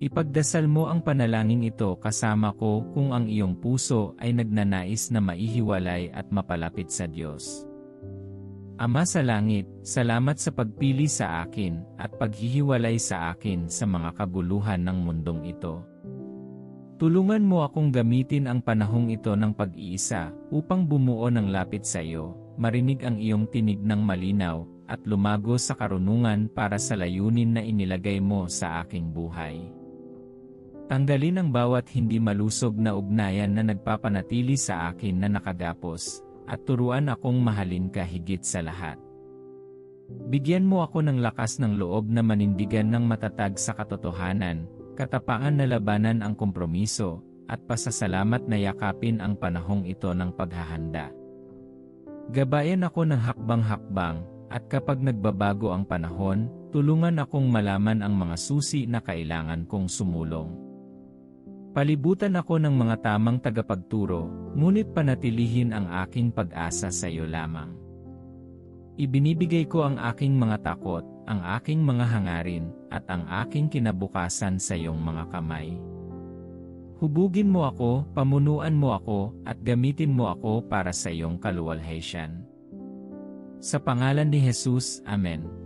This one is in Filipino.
Ipagdasal mo ang panalangin ito kasama ko kung ang iyong puso ay nagnanais na maihiwalay at mapalapit sa Diyos. Ama sa langit, salamat sa pagpili sa akin at paghihiwalay sa akin sa mga kabuluhan ng mundong ito. Tulungan mo akong gamitin ang panahong ito ng pag-iisa upang bumuo ng lapit sa iyo, marinig ang iyong tinig ng malinaw, at lumago sa karunungan para sa layunin na inilagay mo sa aking buhay. Tanggalin ang bawat hindi malusog na ugnayan na nagpapanatili sa akin na nakagapos, at turuan akong mahalin ka higit sa lahat. Bigyan mo ako ng lakas ng loob na manindigan ng matatag sa katotohanan, katapaan na labanan ang kompromiso, at pasasalamat na yakapin ang panahong ito ng paghahanda. Gabayan ako ng hakbang-hakbang, at kapag nagbabago ang panahon, tulungan akong malaman ang mga susi na kailangan kong sumulong. Palibutan ako ng mga tamang tagapagturo, ngunit panatilihin ang aking pag-asa sa iyo lamang. Ibinibigay ko ang aking mga takot, ang aking mga hangarin, at ang aking kinabukasan sa iyong mga kamay. Hubugin mo ako, pamunuan mo ako, at gamitin mo ako para sa iyong kaluwalhatian. Sa pangalan ni Jesus, Amen.